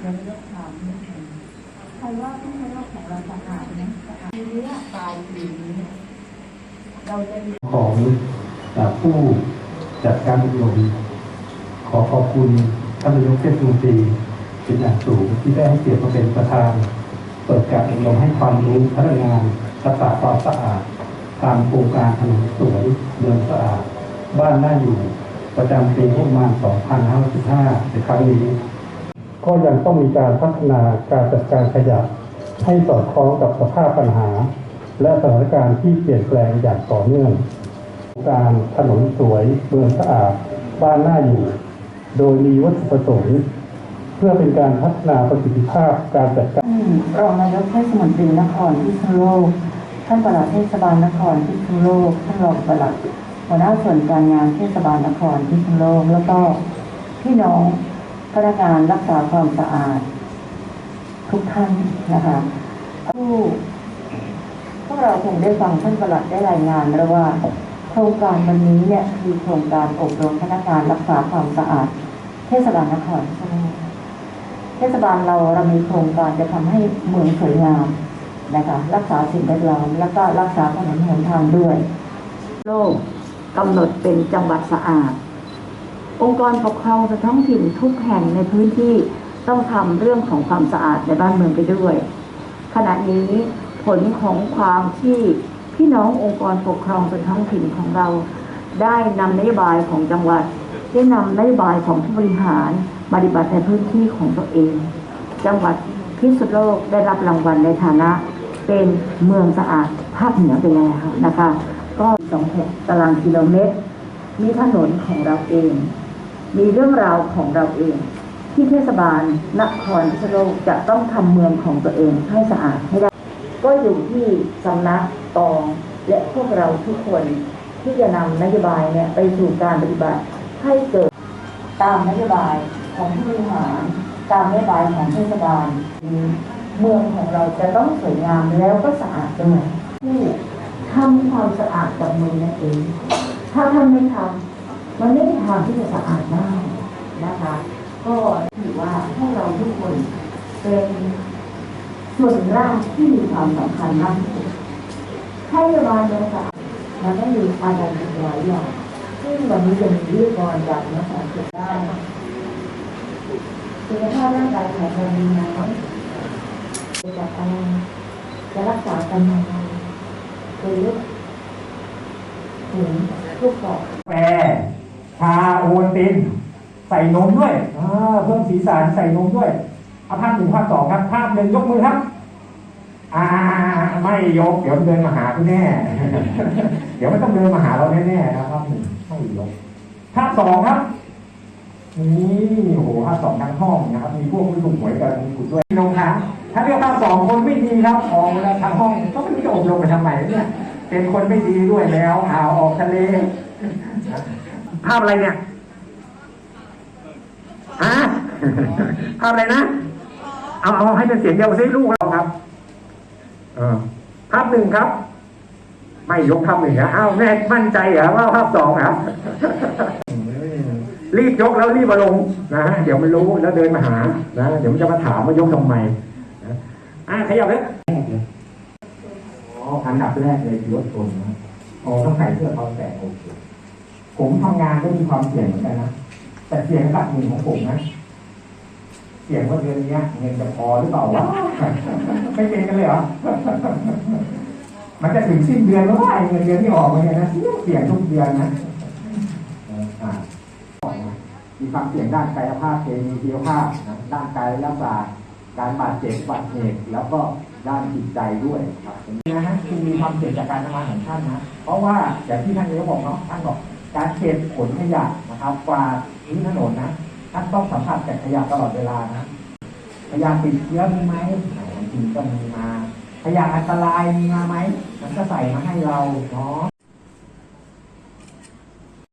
เราเลือกถามใครว่าที่ให้เราของเราสะอาดไหมสะอาดทีนี้ปลายปีนี้เราจะมีของเอ่ผู้จัดการอบรมขอขอบคุณท่านนายกเทศมนตรีเป็นอย่างสูงที่ได้ให้เกียรติมาเป็นประธาน เปิดการอบรมให้ความรู้พนักงานรักษาความสะอาดตามโครงการถนนสวยเมืองสะอาด บ้านน่าอยู่ ประจำปีงบประมาณ 2515ในครั้งนี้ ก็ยังต้องมีการพัฒนาการจัดการขยะให้สอดคล้องกับสภาพปัญหา และสถานการณ์ที่เปลี่ยนแปลงอย่างต่อเนื่อง การถนนสวยเมืองสะอาดบ้านน่าอยู่ โดยมีวัตถุประสงค์เพื่อเป็นการพัฒนาประสิทธิภาพการจัดการรองนายกเทศมนตรีนครพิษณุโลกท่านปลัดเทศบาลนครพิษณุโลกท่านรองปลัดหัวหน้าส่วนการงานเทศบาลนครพิษณุโลกแล้วก็พี่น้อง พนักงานรักษาความสะอาด ทุกท่านนะคะผู้พวกเราคงได้ฟังท่านประหลัดได้รายงานแล้วว่า โครงการวันนี้เนี่ยคือโครงการอบรมพนักงานรักษาความสะอาด เทศบาลนครพิษณุโลกเทศบาลเราเรามีโครงการจะทำให้เมืองสวยงามนะคะรักษาสิ่งแวดล้อมแล้วก็รักษาถนนหนทางด้วย โลกกำหนดเป็นจังหวัดสะอาด องค์กรปกครองส่วนท้องถิ่นทุกแห่งในพื้นที่ต้องทำเรื่องของความสะอาดในบ้านเมืองไปด้วย ขณะนี้ผลของความที่พี่น้ององค์กรปกครองส่วนท้องถิ่นของเรา ได้นำนโยบายของจังหวัด ได้นำนโยบายของผู้บริหารปฏิบัติในพื้นที่ของตัวเอง จังหวัดพิษณุโลกได้รับรางวัลในฐานะ เป็นเมืองสะอาดภาคเหนือไปแล้วนะคะ ก็สองตารางกิโลเมตร มีถนนของเราเอง มีเรื่องราวของเราเอง ที่เทศบาลนครพิษณุโลกจะต้องทำเมืองของตัวเองให้สะอาดให้ได้ ก็อยู่ที่สำนักตองและพวกเราทุกคนที่จะนำนโยบายเนี่ยไปสู่การปฏิบัติให้เกิดตามนโยบายของผู้บริหารตามนโยบายของเทศบาลเมืองของเราจะต้องสวยงามแล้วก็สะอาดด้วยผู้ทำความสะอาดกับมือนั่นเอง ถ้าท่านไม่ทำ มันไม่มีทางที่จะสะอาดได้นะคะ ก็ถือว่าให้เราทุกคนเป็นส่วนร่างที่มีความสำคัญมากที่สุดให้ระบายเนื้อารมันไม่มีอะไรอีกหลายอย่างซึ่งวันนี้จะมีวิทยากรจากนักสังเกตได้สุขภาพร่างกายแข็งแรงดีไหมจะจัดอะไรจะรักษากันยังไงหรือถึงลูกกอกกาแฟ ชาโอวัลติน ใส่นมด้วยเพิ่มสีสันใส่นมด้วยเอาภาพหนึ่งภาพสองครับ ภาพหนึ่งยกมือครับ อ่าไม่ยก เดี๋ยวเดินมาหาคุณแน่ เดี๋ยวไม่ต้องเดินมาหาเราแน่ๆนะภาพหนึ่งไม่ยกภาพสองครับนี่โหภาพสองทั้งห้องนะครับ มีพวกผู้ถูกหวยกับมงกุฎด้วยน้องคะถ้าเรียกภาพสองคนไม่ดีครับออกแล้วทั้งห้องก็ไม่รู้จะอบรมไปทำไมเนี่ย เป็นคนไม่ดีด้วยแล้วเอาออกทะเล ภาพอะไรเนี่ยฮะภาพอะไรนะ เอาเอาให้เป็นเสียงเดียวซิลูกเราครับ เออภาพหนึ่งครับ ไม่ยกภาพหนึ่งนะอ้าวแม่มั่นใจเหรอว่าภาพสองเหรอรีบยกแล้วรีบมาลงนะเดี๋ยวไมันรู้แล้วเดินมาหานะเดี๋ยวมันจะมาถามว่ายกทำไมนะอะขยับเลยอ๋ออันดับแรกเลยคือรถชนนะอ๋อต้องใส่เสื้อคอแตกโอเค ผมทำงานก็มีความเสี่ยงเหมือนกันนะแต่เสี่ยงระดับหนึ่งของผมนะเสี่ยงว่าเดือนนี้เงินจะพอหรือเปล่าวะไม่เป็นกันเลยเหรอมันจะถึงสิ้นเดือนแล้วว่าเงินเดือนที่ออกมาเนี่ยนะเสี่ยงทุกเดือนนะอ่ามีความเสี่ยงด้านกายภาพเคมีชีวภาพนะด้านกายรักษาการบาดเจ็บบัติเหตุแล้วก็ด้านจิตใจด้วยครับนะฮะคือมีความเสี่ยงจากการทำงานของท่านนะ เพราะว่าอย่างที่ท่านนายกบอกเนาะท่านบอก การเก็บขนขยะนะครับกวาดพื้นถนนนะท่านต้องสัมผัสกับขยะตลอดเวลานะขยะติดเชื้อมีไหมจริงก็มีมา ขยะอันตรายมีมาไหมมันก็ใส่มาให้เราเนาะ